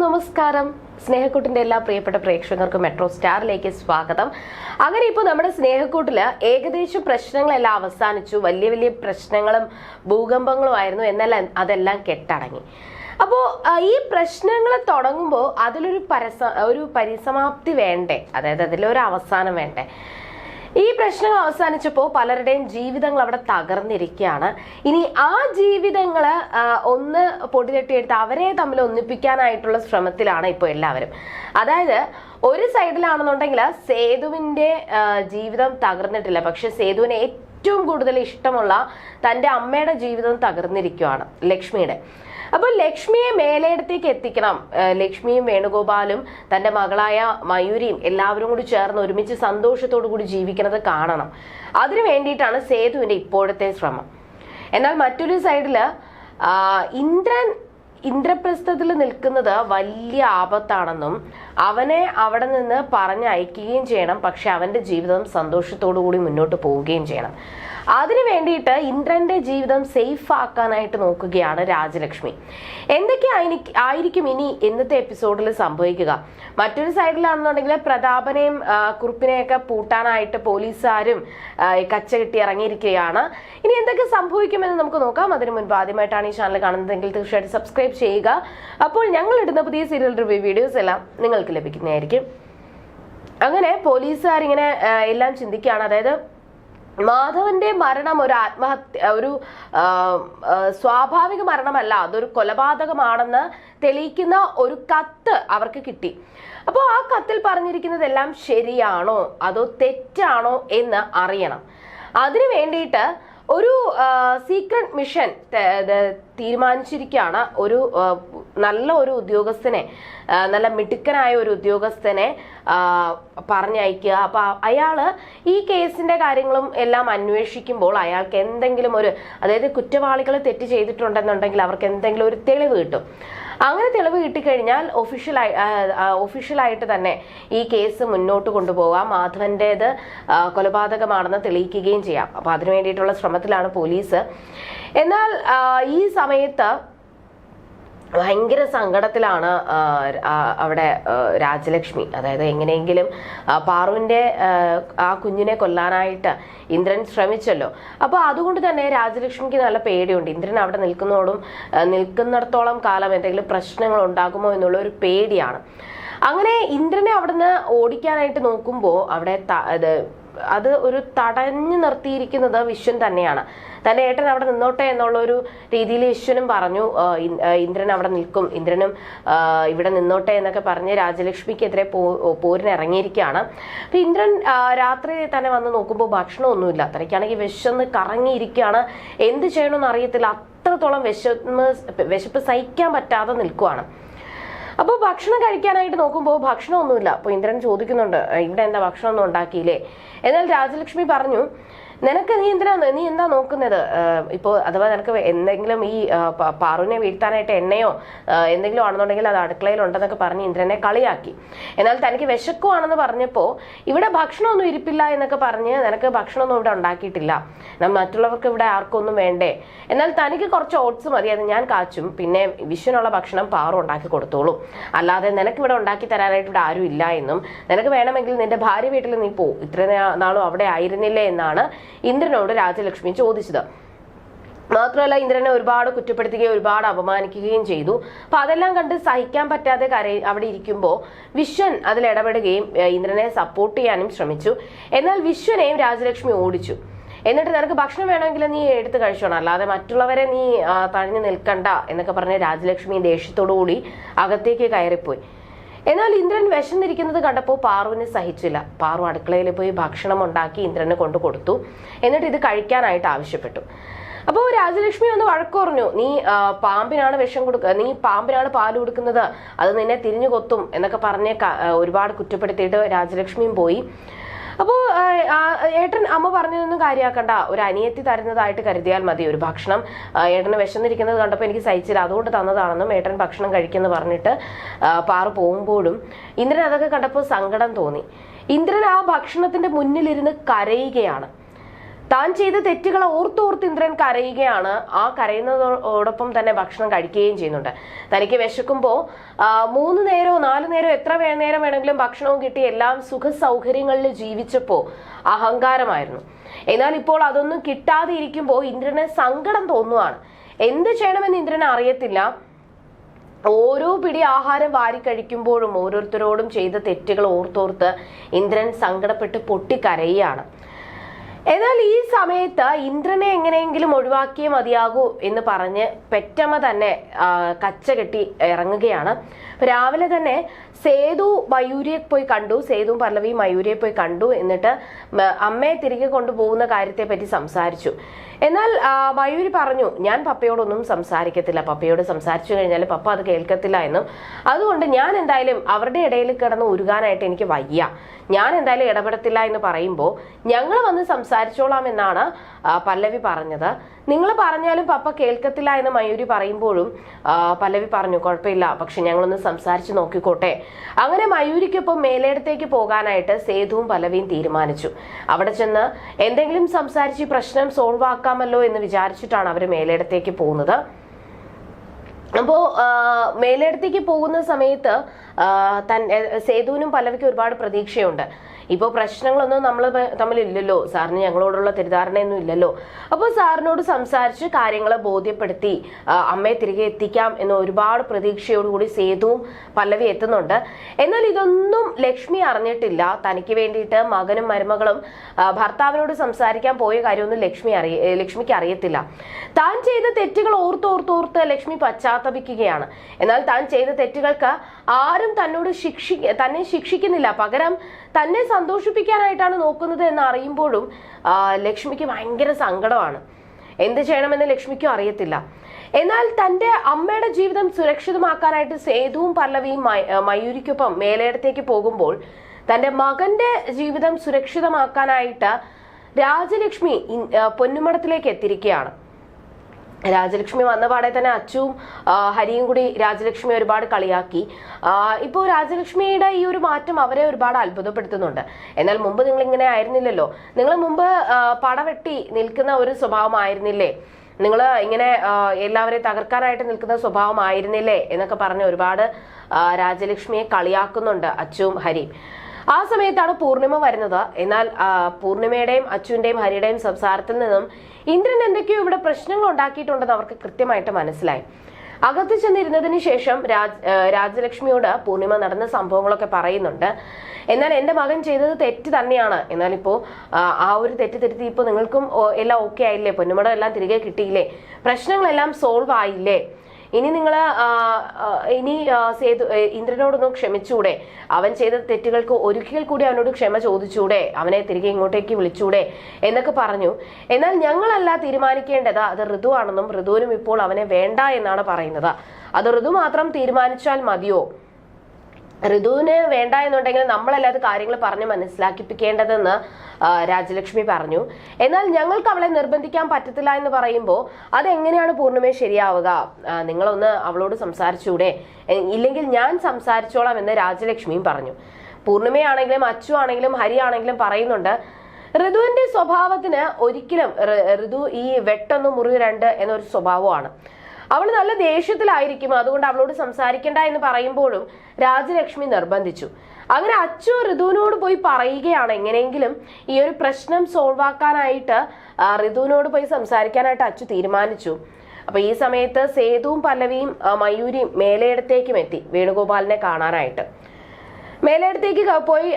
നമസ്കാരം. സ്നേഹക്കൂട്ടിന്റെ എല്ലാ പ്രിയപ്പെട്ട പ്രേക്ഷകർക്കും മെട്രോ സ്റ്റാറിലേക്ക് സ്വാഗതം. അങ്ങനെ ഇപ്പോൾ നമ്മുടെ സ്നേഹക്കൂട്ടിൽ ഏകദേശം പ്രശ്നങ്ങളെല്ലാം അവസാനിച്ചു. വലിയ വലിയ പ്രശ്നങ്ങളും ഭൂകമ്പങ്ങളും ആയിരുന്നു. എന്നാൽ അതെല്ലാം കെട്ടടങ്ങി. അപ്പോൾ ഈ പ്രശ്നങ്ങൾ തുടങ്ങുമ്പോൾ അതിലൊരു പരസ ഒരു പരിസമാപ്തി വേണ്ടേ? അതായത് അതിലൊരു അവസാനം വേണ്ടേ? ഈ പ്രശ്നങ്ങൾ അവസാനിച്ചപ്പോൾ പലരുടെയും ജീവിതങ്ങൾ അവിടെ തകർന്നിരിക്കുകയാണ്. ഇനി ആ ജീവിതങ്ങൾ ഒന്ന് പൊടിതട്ടിയെടുത്ത് അവരെ തമ്മിൽ ഒന്നിപ്പിക്കാനായിട്ടുള്ള ശ്രമത്തിലാണ് ഇപ്പോൾ എല്ലാവരും. അതായത് ഒരു സൈഡിലാണെന്നുണ്ടെങ്കിൽ സേതുവിന്റെ ജീവിതം തകർന്നിട്ടില്ല. പക്ഷെ സേതുവിനെ ഏറ്റവും കൂടുതൽ ഇഷ്ടമുള്ള തന്റെ അമ്മയുടെ ജീവിതം തകർന്നിരിക്കുകയാണ് ലക്ഷ്മിയുടെ. അപ്പോൾ ലക്ഷ്മിയെ മേലേടത്തേക്ക് എത്തിക്കണം. ലക്ഷ്മിയും വേണുഗോപാലും തന്റെ മകളായ മയൂരിയും എല്ലാവരും കൂടി ചേർന്ന് ഒരുമിച്ച് സന്തോഷത്തോടു കൂടി ജീവിക്കുന്നത് കാണണം. അതിനു വേണ്ടിയിട്ടാണ് സേതുവിന്റെ ഇപ്പോഴത്തെ ശ്രമം. എന്നാൽ മറ്റൊരു സൈഡിൽ ഇന്ദ്രൻ ഇന്ദ്രപ്രസ്ഥത്തിൽ നിൽക്കുന്നത് വലിയ ആപത്താണെന്നും അവനെ അവിടെ നിന്ന് പറഞ്ഞയക്കുകയും ചെയ്യണം. പക്ഷെ അവന്റെ ജീവിതം സന്തോഷത്തോടു കൂടി മുന്നോട്ട് പോവുകയും ചെയ്യണം. അതിനു വേണ്ടിയിട്ട് ഇന്ദ്രന്റെ ജീവിതം സേഫ് ആക്കാനായിട്ട് നോക്കുകയാണ് രാജലക്ഷ്മി. എന്തൊക്കെ ആയിരിക്കും ഇനി ഇന്നത്തെ എപ്പിസോഡിൽ സംഭവിക്കുക? മറ്റൊരു സൈഡിലാണെന്നുണ്ടെങ്കിൽ പ്രതാപനെയും കുറുപ്പിനെയൊക്കെ പൂട്ടാനായിട്ട് പോലീസുകാരും കച്ച കെട്ടി ഇറങ്ങിയിരിക്കുകയാണ്. ഇനി എന്തൊക്കെ സംഭവിക്കുമെന്ന് നമുക്ക് നോക്കാം. അതിനു മുൻപ് ആദ്യമായിട്ടാണ് ഈ ചാനൽ കാണുന്നതെങ്കിൽ തീർച്ചയായിട്ടും സബ്സ്ക്രൈബ് ചെയ്യുക. അപ്പോൾ ഞങ്ങൾ ഇടുന്ന പുതിയ സീരിയൽ റിവ്യൂ വീഡിയോസ് എല്ലാം നിങ്ങൾക്ക് ലഭിക്കുന്നതായിരിക്കും. അങ്ങനെ പോലീസുകാരിങ്ങനെ ഇങ്ങനെ എല്ലാം ചിന്തിക്കുകയാണ്. അതായത് മാധവന്റെ മരണം ഒരു ആത്മഹത്യ ഒരു സ്വാഭാവിക മരണമല്ല അതൊരു കൊലപാതകമാണെന്ന് തെളിയിക്കുന്ന ഒരു കത്ത് അവർക്ക് കിട്ടി. അപ്പോൾ ആ കത്തിൽ പറഞ്ഞിരിക്കുന്നതെല്ലാം ശരിയാണോ അതോ തെറ്റാണോ എന്ന് അറിയണം. അതിനു വേണ്ടിയിട്ട് ഒരു സീക്രട്ട് മിഷൻ തീരുമാനിച്ചിരിക്കുകയാണ്. ഒരു നല്ല ഒരു ഉദ്യോഗസ്ഥനെ നല്ല മിടുക്കനായ ഒരു ഉദ്യോഗസ്ഥനെ പറഞ്ഞയക്കുക. അപ്പോൾ അയാൾ ഈ കേസിന്റെ കാര്യങ്ങളും എല്ലാം അന്വേഷിക്കുമ്പോൾ അയാൾക്ക് എന്തെങ്കിലും ഒരു അതായത് കുറ്റവാളികൾ തെറ്റ് ചെയ്തിട്ടുണ്ടെന്നുണ്ടെങ്കിൽ അവർക്ക് എന്തെങ്കിലും ഒരു തെളിവ് കിട്ടും. അങ്ങനെ തെളിവ് കിട്ടിക്കഴിഞ്ഞാൽ ഒഫീഷ്യലായി ഒഫീഷ്യലായിട്ട് തന്നെ ഈ കേസ് മുന്നോട്ട് കൊണ്ടുപോകാം. മാധവന്റേത് കൊലപാതകമാണെന്ന് തെളിയിക്കുകയും ചെയ്യാം. അപ്പോൾ അതിനു വേണ്ടിയിട്ടുള്ള ശ്രമത്തിലാണ് പോലീസ്. എന്നാൽ ഈ സമയത്ത് ഭയങ്കര സങ്കടത്തിലാണ് അവിടെ രാജലക്ഷ്മി. അതായത് എങ്ങനെയെങ്കിലും പാറുവിന്റെ ആ, കുഞ്ഞിനെ കൊല്ലാനായിട്ട് ഇന്ദ്രൻ ശ്രമിച്ചല്ലോ. അപ്പോൾ അതുകൊണ്ട് തന്നെ രാജലക്ഷ്മിക്ക് നല്ല പേടിയുണ്ട്. ഇന്ദ്രൻ അവിടെ നിൽക്കുന്നതോടും നിൽക്കുന്നിടത്തോളം കാലം എന്തെങ്കിലും പ്രശ്നങ്ങൾ ഉണ്ടാകുമോ എന്നുള്ള ഒരു പേടിയാണ്. അങ്ങനെ ഇന്ദ്രനെ അവിടുന്ന് ഓടിക്കാനായിട്ട് നോക്കുമ്പോൾ അവിടെ അത് ഒരു തടഞ്ഞു നിർത്തിയിരിക്കുന്നത് വിശ്വൻ തന്നെയാണ്. തന്റെ ഏട്ടൻ അവിടെ നിന്നോട്ടെ എന്നുള്ള ഒരു രീതിയിൽ വിശ്വനും പറഞ്ഞു ഇന്ദ്രൻ അവിടെ നിൽക്കും. ഇന്ദ്രനും ഇവിടെ നിന്നോട്ടെ എന്നൊക്കെ പറഞ്ഞ് രാജലക്ഷ്മിക്കെതിരെ പോരിന് ഇറങ്ങിയിരിക്കുകയാണ്. അപ്പൊ ഇന്ദ്രൻ രാത്രി തന്നെ വന്ന് നോക്കുമ്പോൾ ഭക്ഷണമൊന്നുമില്ല. തനിക്കാണെങ്കിൽ വിശന്ന് കറങ്ങിയിരിക്കുകയാണ്. എന്ത് ചെയ്യണമെന്ന് അറിയത്തില്ല. അത്രത്തോളം വിശപ്പ് വിശപ്പ് സഹിക്കാൻ പറ്റാതെ നിൽക്കുവാണ്. അപ്പോൾ ഭക്ഷണം കഴിക്കാനായിട്ട് നോക്കുമ്പോൾ ഭക്ഷണമൊന്നുമില്ല. അപ്പോൾ ഇന്ദ്രൻ ചോദിക്കുന്നുണ്ട് ഇവിടെ എന്താ ഭക്ഷണമൊന്നും ഉണ്ടാക്കിയില്ലേ? എന്നാൽ രാജലക്ഷ്മി പറഞ്ഞു നിനക്ക് നീ എന്തിനാ നീ എന്താ നോക്കുന്നത്? ഇപ്പോൾ അഥവാ നിനക്ക് എന്തെങ്കിലും ഈ പാറുവിനെ വീഴ്ത്താനായിട്ട് എണ്ണയോ എന്തെങ്കിലും ആണെന്നുണ്ടെങ്കിൽ അത് അടുക്കളയിൽ ഉണ്ടെന്നൊക്കെ പറഞ്ഞ് ഇന്ദ്രനെ കളിയാക്കി. എന്നാൽ തനിക്ക് വിശക്കുവാണെന്ന് പറഞ്ഞപ്പോൾ ഇവിടെ ഭക്ഷണമൊന്നും ഇരിപ്പില്ല എന്നൊക്കെ പറഞ്ഞ് നിനക്ക് ഭക്ഷണമൊന്നും ഇവിടെ ഉണ്ടാക്കിയിട്ടില്ല. മറ്റുള്ളവർക്ക് ഇവിടെ ആർക്കൊന്നും വേണ്ടേ? എന്നാൽ തനിക്ക് കുറച്ച് ഓട്സ് മതി അത് ഞാൻ കാച്ചും. പിന്നെ വിഷുവിനുള്ള ഭക്ഷണം പാറു ഉണ്ടാക്കി കൊടുത്തോളൂ. അല്ലാതെ നിനക്ക് ഇവിടെ ഉണ്ടാക്കി തരാനായിട്ട് ഇവിടെ ആരും ഇല്ല എന്നും. നിനക്ക് വേണമെങ്കിൽ നിന്റെ ഭാര്യ വീട്ടിൽ നീ പോ. ഇത്ര നാളും അവിടെ ആയിരുന്നില്ലേ എന്നാണ് ഇന്ദ്രനോട് രാജലക്ഷ്മി ചോദിച്ചത്. മാത്രമല്ല ഇന്ദ്രനെ ഒരുപാട് കുറ്റപ്പെടുത്തുകയും ഒരുപാട് അപമാനിക്കുകയും ചെയ്തു. അപ്പൊ അതെല്ലാം കണ്ട് സഹിക്കാൻ പറ്റാതെ കര അവിടെ ഇരിക്കുമ്പോൾ വിശ്വൻ അതിൽ ഇടപെടുകയും ഇന്ദ്രനെ സപ്പോർട്ട് ചെയ്യാനും ശ്രമിച്ചു. എന്നാൽ വിശ്വനെയും രാജലക്ഷ്മി ഓടിച്ചു. എന്നിട്ട് നിനക്ക് ഭക്ഷണം വേണമെങ്കിൽ നീ എടുത്ത് കഴിച്ചോണം. അല്ലാതെ മറ്റുള്ളവരെ നീ തഴഞ്ഞു നിൽക്കണ്ട എന്നൊക്കെ പറഞ്ഞ് രാജലക്ഷ്മി ദേഷ്യത്തോടു കൂടി അകത്തേക്ക് കയറിപ്പോയി. എന്നാൽ ഇന്ദ്രൻ വിശന്നിരിക്കുന്നത് കണ്ടപ്പോൾ പാറുവിന് സഹിച്ചില്ല. പാറു അടുക്കളയിൽ പോയി ഭക്ഷണം ഉണ്ടാക്കി ഇന്ദ്രന് കൊണ്ടു കൊടുത്തു. എന്നിട്ട് ഇത് കഴിക്കാനായിട്ട് ആവശ്യപ്പെട്ടു. അപ്പോൾ രാജലക്ഷ്മി ഒന്ന് വഴക്ക് പറഞ്ഞു നീ പാമ്പിനാണ് വിഷം കൊടുക്കുക നീ പാമ്പിനാണ് പാൽ കൊടുക്കുന്നത്. അത് നിന്നെ തിരിഞ്ഞു കൊത്തും എന്നൊക്കെ പറഞ്ഞ് ഒരുപാട് കുറ്റപ്പെടുത്തിയിട്ട് രാജലക്ഷ്മിയും പോയി. അപ്പോൾ ഏട്ടൻ അമ്മ പറഞ്ഞതൊന്നും കാര്യമാക്കണ്ട ഒരു അനിയത്തി തരുന്നതായിട്ട് കരുതിയാൽ മതി ഒരു ഭക്ഷണം. ഏട്ടന് വിശന്നിരിക്കുന്നത് കണ്ടപ്പോൾ എനിക്ക് സഹിച്ചില്ല. അതുകൊണ്ട് തന്നതാണെന്നും ഏട്ടൻ ഭക്ഷണം കഴിക്കുമെന്ന് പറഞ്ഞിട്ട് പാറ പാറു പോകുമ്പോഴും ഇന്ദ്രൻ അതൊക്കെ കണ്ടപ്പോൾ സങ്കടം തോന്നി. ഇന്ദ്രൻ ആ ഭക്ഷണത്തിന്റെ മുന്നിലിരുന്ന് കരയുകയാണ്. താൻ ചെയ്ത തെറ്റുകൾ ഓർത്തോർത്ത് ഇന്ദ്രൻ കരയുകയാണ്. ആ കരയുന്നതോടൊപ്പം തന്നെ ഭക്ഷണം കഴിക്കുകയും ചെയ്യുന്നുണ്ട്. തനിക്ക് വിശക്കുമ്പോൾ മൂന്ന് നേരോ നാല് നേരോ എത്ര നേരം വേണമെങ്കിലും ഭക്ഷണവും കിട്ടി എല്ലാം സുഖ സൗകര്യങ്ങളിൽ ജീവിച്ചപ്പോൾ അഹങ്കാരമായിരുന്നു. എന്നാൽ ഇപ്പോൾ അതൊന്നും കിട്ടാതെ ഇരിക്കുമ്പോൾ ഇന്ദ്രന് സങ്കടം തോന്നുവാണ്. എന്ത് ചെയ്യണമെന്ന് ഇന്ദ്രന് അറിയത്തില്ല. ഓരോ പിടി ആഹാരം വാരി കഴിക്കുമ്പോഴും ഓരോരുത്തരോടും ചെയ്ത തെറ്റുകൾ ഓർത്തോർത്ത് ഇന്ദ്രൻ സങ്കടപ്പെട്ട് പൊട്ടിക്കരയുകയാണ്. എന്നാൽ ഈ സമയത്ത് ഇന്ദ്രനെ എങ്ങനെയെങ്കിലും ഒഴിവാക്കിയേ മതിയാകൂ എന്ന് പറഞ്ഞ് പെറ്റമ്മ തന്നെ കച്ച കെട്ടി ഇറങ്ങുകയാണ്. രാവിലെ തന്നെ സേതു മയൂരിയെ പോയി കണ്ടു. സേതു പല്ലവി മയൂരിയെ പോയി കണ്ടു. എന്നിട്ട് അമ്മയെ തിരികെ കൊണ്ടുപോകുന്ന കാര്യത്തെ പറ്റി സംസാരിച്ചു. എന്നാൽ മയൂരി പറഞ്ഞു ഞാൻ പപ്പയോടൊന്നും സംസാരിക്കത്തില്ല. പപ്പയോട് സംസാരിച്ചു കഴിഞ്ഞാൽ പപ്പ അത് കേൾക്കത്തില്ല എന്നും. അതുകൊണ്ട് ഞാൻ എന്തായാലും അവരുടെ ഇടയിൽ കിടന്ന് ഉരുകാനായിട്ട് എനിക്ക് വയ്യ. ഞാൻ എന്തായാലും ഇടപെടത്തില്ല എന്ന് പറയുമ്പോൾ ഞങ്ങൾ വന്ന് സംസാരിച്ചോളാം എന്നാണ് പല്ലവി പറഞ്ഞത്. നിങ്ങൾ പറഞ്ഞാലും പപ്പ കേൾക്കത്തില്ല എന്ന് മയൂരി പറയുമ്പോഴും പല്ലവി പറഞ്ഞു കുഴപ്പമില്ല പക്ഷെ ഞങ്ങളൊന്ന് സംസാരിച്ച് നോക്കിക്കോട്ടെ. അങ്ങനെ മയൂരിക്കൊപ്പം മേലേടത്തേക്ക് പോകാനായിട്ട് സേതുവും പല്ലവിയും തീരുമാനിച്ചു. അവിടെ ചെന്ന് എന്തെങ്കിലും സംസാരിച്ച് പ്രശ്നം സോൾവ് ആക്കാമല്ലോ എന്ന് വിചാരിച്ചിട്ടാണ് അവർ മേലേടത്തേക്ക് പോകുന്നത്. അപ്പോ മേലേടത്തേക്ക് പോകുന്ന സമയത്ത് തൻ സേതുവിനും പല്ലവിക്കും ഒരുപാട് പ്രതീക്ഷയുണ്ട്. ഇപ്പോൾ പ്രശ്നങ്ങളൊന്നും നമ്മൾ തമ്മിലില്ലല്ലോ. സാറിന് ഞങ്ങളോടുള്ള തെറ്റിദ്ധാരണയൊന്നും ഇല്ലല്ലോ. അപ്പോൾ സാറിനോട് സംസാരിച്ച് കാര്യങ്ങളെ ബോധ്യപ്പെടുത്തി അമ്മയെ തിരികെ എത്തിക്കാം എന്ന ഒരുപാട് പ്രതീക്ഷയോടുകൂടി സേതുവും പല്ലവി എത്തുന്നുണ്ട്. എന്നാൽ ഇതൊന്നും ലക്ഷ്മി അറിഞ്ഞിട്ടില്ല. തനിക്ക് വേണ്ടിയിട്ട് മകനും മരുമകളും ഭർത്താവിനോട് സംസാരിക്കാൻ പോയ കാര്യമൊന്നും ലക്ഷ്മി അറിയ ലക്ഷ്മിക്ക് അറിയത്തില്ല. താൻ ചെയ്ത തെറ്റുകൾ ഓർത്തോർത്തോർത്ത് ലക്ഷ്മി പശ്ചാത്തപിക്കുകയാണ്. എന്നാൽ താൻ ചെയ്ത തെറ്റുകൾക്ക് ആരും തന്നോട് ശിക്ഷി തന്നെ ശിക്ഷിക്കുന്നില്ല. പകരം തന്നെ സന്തോഷിപ്പിക്കാനായിട്ടാണ് നോക്കുന്നത് എന്ന് അറിയുമ്പോഴും ലക്ഷ്മിക്ക് ഭയങ്കര സങ്കടമാണ്. എന്ത് ചെയ്യണമെന്ന് ലക്ഷ്മിക്കും അറിയത്തില്ല. എന്നാൽ തന്റെ അമ്മയുടെ ജീവിതം സുരക്ഷിതമാക്കാനായിട്ട് സേതുവും പല്ലവിയും മയ- മയൂരിക്കൊപ്പം മേലേടത്തേക്ക് പോകുമ്പോൾ തന്റെ മകന്റെ ജീവിതം സുരക്ഷിതമാക്കാനായിട്ട് രാജലക്ഷ്മി പൊന്നുമടത്തിലേക്ക് എത്തിയിരിക്കുകയാണ്. രാജലക്ഷ്മി വന്ന പാടെ തന്നെ അച്ചുവും ഹരിയും കൂടി രാജലക്ഷ്മി ഒരുപാട് കളിയാക്കി. ഇപ്പോൾ രാജലക്ഷ്മിയുടെ ഈ ഒരു മാറ്റം അവരെ ഒരുപാട് അത്ഭുതപ്പെടുത്തുന്നുണ്ട്. എന്നാൽ മുമ്പ് നിങ്ങൾ ഇങ്ങനെ ആയിരുന്നില്ലല്ലോ. നിങ്ങൾ മുമ്പ് പടവെട്ടി നിൽക്കുന്ന ഒരു സ്വഭാവമായിരുന്നില്ലേ? നിങ്ങൾ ഇങ്ങനെ എല്ലാവരെയും തകർക്കാനായിട്ട് നിൽക്കുന്ന സ്വഭാവമായിരുന്നില്ലേ? എന്നൊക്കെ പറഞ്ഞ് ഒരുപാട് രാജലക്ഷ്മിയെ കളിയാക്കുന്നുണ്ട് അച്ചുവും ഹരിയും. ആ സമയത്താണ് പൂർണിമ വരുന്നത്. എന്നാൽ പൂർണിമയുടെയും അച്ഛന്റെയും ഹരിയുടെയും സംസാരത്തിൽ നിന്നും ഇന്ദ്രൻ എന്തൊക്കെയോ ഇവിടെ പ്രശ്നങ്ങൾ ഉണ്ടാക്കിയിട്ടുണ്ടെന്ന് അവർക്ക് കൃത്യമായിട്ട് മനസ്സിലായി. അകത്ത് ചെന്നിരുന്നതിന് ശേഷം രാജ് രാജലക്ഷ്മിയോട് പൂർണിമ നടന്ന സംഭവങ്ങളൊക്കെ പറയുന്നുണ്ട്. എന്നാൽ എന്റെ മകൻ ചെയ്തത് തെറ്റ് തന്നെയാണ്. എന്നാൽ ഇപ്പോ ആ, ഒരു തെറ്റ് തിരുത്തി ഇപ്പോൾ നിങ്ങൾക്കും എല്ലാം ഓക്കെ ആയില്ലേ? പൊന്നുമടം എല്ലാം തിരികെ കിട്ടിയില്ലേ? പ്രശ്നങ്ങളെല്ലാം സോൾവ് ആയില്ലേ? ഇനി നിങ്ങൾ ഇനി സേതു ഇന്ദ്രനോടൊന്ന് ക്ഷമിച്ചൂടെ. അവൻ ചെയ്ത തെറ്റുകൾക്ക് ഒരിക്കൽ കൂടി അവനോട് ക്ഷമ ചോദിച്ചൂടെ. അവനെ തിരികെ ഇങ്ങോട്ടേക്ക് വിളിച്ചൂടെ എന്നൊക്കെ പറഞ്ഞു. എന്നാൽ ഞങ്ങളല്ല തീരുമാനിക്കേണ്ടത്. അത് ഋതു ആണെന്നും ഋതുവിനും ഇപ്പോൾ അവനെ വേണ്ട എന്നാണ് പറയുന്നത്. അത് ഋതു മാത്രം തീരുമാനിച്ചാൽ മതിയോ? ഋതുവിന് വേണ്ട എന്നുണ്ടെങ്കിൽ നമ്മളല്ലാത്ത കാര്യങ്ങൾ പറഞ്ഞ് മനസ്സിലാക്കിപ്പിക്കേണ്ടതെന്ന് രാജലക്ഷ്മി പറഞ്ഞു. എന്നാൽ ഞങ്ങൾക്ക് അവളെ നിർബന്ധിക്കാൻ പറ്റത്തില്ല എന്ന് പറയുമ്പോൾ അതെങ്ങനെയാണ് പൂർണിമയെ ശരിയാവുക? നിങ്ങളൊന്ന് അവളോട് സംസാരിച്ചൂടെ? ഇല്ലെങ്കിൽ ഞാൻ സംസാരിച്ചോളാം എന്ന് രാജലക്ഷ്മിയും പറഞ്ഞു. പൂർണിമയാണെങ്കിലും അച്ചു ആണെങ്കിലും ഹരി ആണെങ്കിലും പറയുന്നുണ്ട് ഋതുവിന്റെ സ്വഭാവത്തിന് ഒരിക്കലും ഋതു ഈ വെട്ടൊന്ന് മുറി രണ്ട് എന്നൊരു സ്വഭാവമാണ്. അവൾ നല്ല ദേഷ്യത്തിലായിരിക്കും. അതുകൊണ്ട് അവളോട് സംസാരിക്കണ്ട എന്ന് പറയുമ്പോഴും രാജലക്ഷ്മി നിർബന്ധിച്ചു. അങ്ങനെ അച്ചു ഋതുവിനോട് പോയി പറയുകയാണ്. എങ്ങനെയെങ്കിലും ഈ ഒരു പ്രശ്നം സോൾവ് ആക്കാനായിട്ട് ഋതുവിനോട് പോയി സംസാരിക്കാനായിട്ട് അച്ചു തീരുമാനിച്ചു. അപ്പൊ ഈ സമയത്ത് സേതുവും പല്ലവിയും മയൂരി മയൂരിയും മേലേടത്തേക്കും എത്തി വേണുഗോപാലിനെ കാണാനായിട്ട്. മേലേടത്തേക്ക് ക- പോയി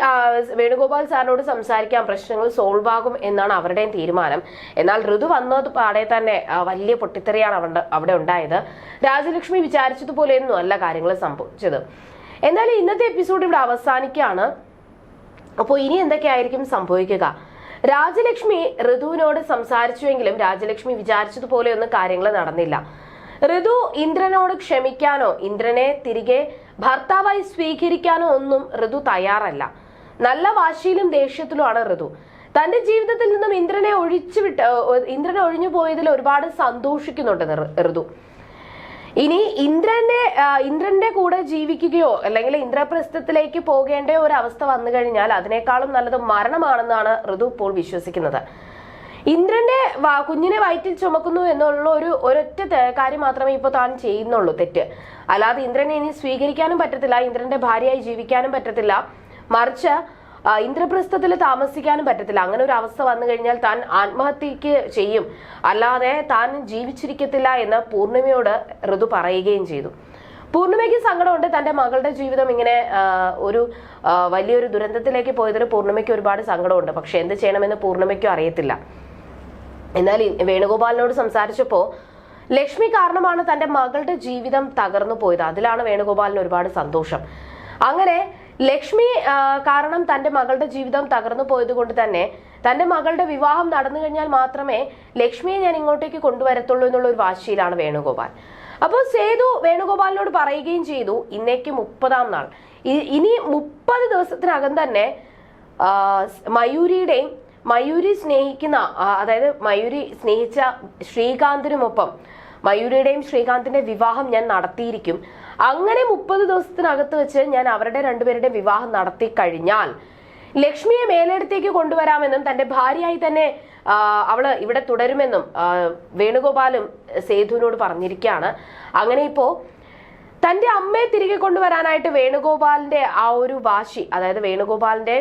വേണുഗോപാൽ സാറിനോട് സംസാരിക്കാം. പ്രശ്നങ്ങൾ സോൾവ് ആകും എന്നാണ് അവരുടെയും തീരുമാനം. എന്നാൽ ഋതു വന്നത് പാടെ തന്നെ വലിയ പൊട്ടിത്തെറിയാണ് അവിടെ അവിടെ ഉണ്ടായത്. രാജലക്ഷ്മി വിചാരിച്ചതുപോലെയൊന്നും അല്ല കാര്യങ്ങൾ സംഭവിച്ചത്. എന്നാൽ ഇന്നത്തെ എപ്പിസോഡ് ഇവിടെ അവസാനിക്കുകയാണ്. അപ്പോൾ ഇനി എന്തൊക്കെയായിരിക്കും സംഭവിക്കുക? രാജലക്ഷ്മി ഋതുവിനോട് സംസാരിച്ചുവെങ്കിലും രാജലക്ഷ്മി വിചാരിച്ചതുപോലെയൊന്നും കാര്യങ്ങൾ നടന്നില്ല. ഋതു ഇന്ദ്രനോട് ക്ഷമിക്കാനോ ഇന്ദ്രനെ തിരികെ ഭർത്താവായി സ്വീകരിക്കാനോ ഒന്നും ഋതു തയ്യാറല്ല. നല്ല വാശിയിലും ദേഷ്യത്തിലുമാണ് ഋതു. തന്റെ ജീവിതത്തിൽ നിന്നും ഇന്ദ്രനെ ഒഴിച്ചു വിട്ട് ഏഹ്, ഇന്ദ്രനെ ഒഴിഞ്ഞു പോയതിൽ ഒരുപാട് സന്തോഷിക്കുന്നുണ്ട് ഋതു. ഇനി ഇന്ദ്രന്റെ ഇന്ദ്രന്റെ കൂടെ ജീവിക്കുകയോ അല്ലെങ്കിൽ ഇന്ദ്രപ്രസ്ഥത്തിലേക്ക് പോകേണ്ട ഒരു അവസ്ഥ വന്നു കഴിഞ്ഞാൽ അതിനേക്കാളും നല്ലത് മരണമാണെന്നാണ് ഋതു ഇപ്പോൾ വിശ്വസിക്കുന്നത്. ഇന്ദ്രന്റെ കുഞ്ഞിനെ വയറ്റിൽ ചുമക്കുന്നു എന്നുള്ള ഒരു ഒരൊറ്റ കാര്യം മാത്രമേ ഇപ്പോൾ താൻ ചെയ്യുന്നുള്ളൂ തെറ്റ്. അല്ലാതെ ഇന്ദ്രനെ ഇനി സ്വീകരിക്കാനും പറ്റത്തില്ല ഇന്ദ്രന്റെ ഭാര്യയായി ജീവിക്കാനും പറ്റത്തില്ല. മറിച്ച് ഇന്ദ്രപ്രസ്ഥത്തിൽ താമസിക്കാനും പറ്റത്തില്ല. അങ്ങനെ ഒരു അവസ്ഥ വന്നു കഴിഞ്ഞാൽ താൻ ആത്മഹത്യക്ക് ചെയ്യും. അല്ലാതെ താൻ ജീവിച്ചിരിക്കത്തില്ല എന്ന് പൂർണിമയോട് ഋതു പറയുകയും ചെയ്തു. പൂർണിമയ്ക്ക് സങ്കടമുണ്ട്. തന്റെ മകളുടെ ജീവിതം ഇങ്ങനെ ഒരു വലിയൊരു ദുരന്തത്തിലേക്ക് പോയതിന് പൂർണിമയ്ക്ക് ഒരുപാട് സങ്കടമുണ്ട്. പക്ഷെ എന്ത് ചെയ്യണമെന്ന് പൂർണിമയ്ക്കും അറിയത്തില്ല. എന്നാൽ വേണുഗോപാലിനോട് സംസാരിച്ചപ്പോ ലക്ഷ്മി കാരണമാണ് തന്റെ മകളുടെ ജീവിതം തകർന്നു പോയത്. അതിലാണ് വേണുഗോപാലിന് ഒരുപാട് സന്തോഷം. അങ്ങനെ ലക്ഷ്മി കാരണം തന്റെ മകളുടെ ജീവിതം തകർന്നു പോയത് കൊണ്ട് തന്നെ തന്റെ മകളുടെ വിവാഹം നടന്നു കഴിഞ്ഞാൽ മാത്രമേ ലക്ഷ്മിയെ ഞാൻ ഇങ്ങോട്ടേക്ക് കൊണ്ടുവരത്തുള്ളൂ എന്നുള്ള ഒരു വാശിയിലാണ് വേണുഗോപാൽ. അപ്പോൾ സേതു വേണുഗോപാലിനോട് പറയുകയും ചെയ്തു ഇന്നേക്ക് മുപ്പതാം നാൾ. ഇനി മുപ്പത് ദിവസത്തിനകം തന്നെ മയൂരിയുടെയും മയൂരി സ്നേഹിക്കുന്ന അതായത് മയൂരി സ്നേഹിച്ച ശ്രീകാന്തിനുമൊപ്പം മയൂരിയുടെയും ശ്രീകാന്തിന്റെ വിവാഹം ഞാൻ നടത്തിയിരിക്കും. അങ്ങനെ മുപ്പത് ദിവസത്തിനകത്ത് വെച്ച് ഞാൻ അവരുടെ രണ്ടുപേരുടെയും വിവാഹം നടത്തി കഴിഞ്ഞാൽ ലക്ഷ്മിയെ മേലെടുത്തേക്ക് കൊണ്ടുവരാമെന്നും തന്റെ ഭാര്യയായി തന്നെ അവൾ ഇവിടെ തുടരുമെന്നും വേണുഗോപാലും സേതുവിനോട് പറഞ്ഞിരിക്കുകയാണ്. അങ്ങനെ ഇപ്പോ തന്റെ അമ്മയെ തിരികെ കൊണ്ടുവരാനായിട്ട് വേണുഗോപാലിന്റെ ആ ഒരു വാശി അതായത് വേണുഗോപാലിന്റെ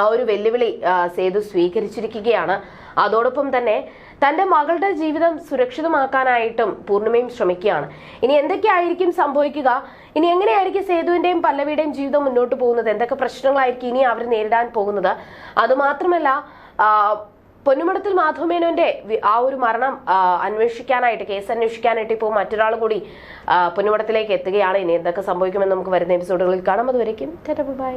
ആ ഒരു വെല്ലുവിളി സേതു സ്വീകരിച്ചിരിക്കുകയാണ്. അതോടൊപ്പം തന്നെ തന്റെ മകളുടെ ജീവിതം സുരക്ഷിതമാക്കാനായിട്ടും പൂർണിമയും ശ്രമിക്കുകയാണ്. ഇനി എന്തൊക്കെയായിരിക്കും സംഭവിക്കുക? ഇനി എങ്ങനെയായിരിക്കും സേതുവിന്റെയും പല്ലവിയുടെയും ജീവിതം മുന്നോട്ട് പോകുന്നത്? എന്തൊക്കെ പ്രശ്നങ്ങളായിരിക്കും ഇനി അവർ നേരിടാൻ പോകുന്നത്? അതുമാത്രമല്ല പൊന്നുമടത്തിൽ മാധവമേനോന്റെ ആ ഒരു മരണം അന്വേഷിക്കാനായിട്ട് കേസ് അന്വേഷിക്കാനായിട്ട് ഇപ്പോൾ മറ്റൊരാൾ കൂടി പൊന്നുമടത്തിലേക്ക് എത്തുകയാണ്. ഇനി എന്തൊക്കെ സംഭവിക്കുമെന്ന് നമുക്ക് വരുന്ന എപ്പിസോഡുകളിൽ കാണാം. അതുവരേക്കും ബൈ.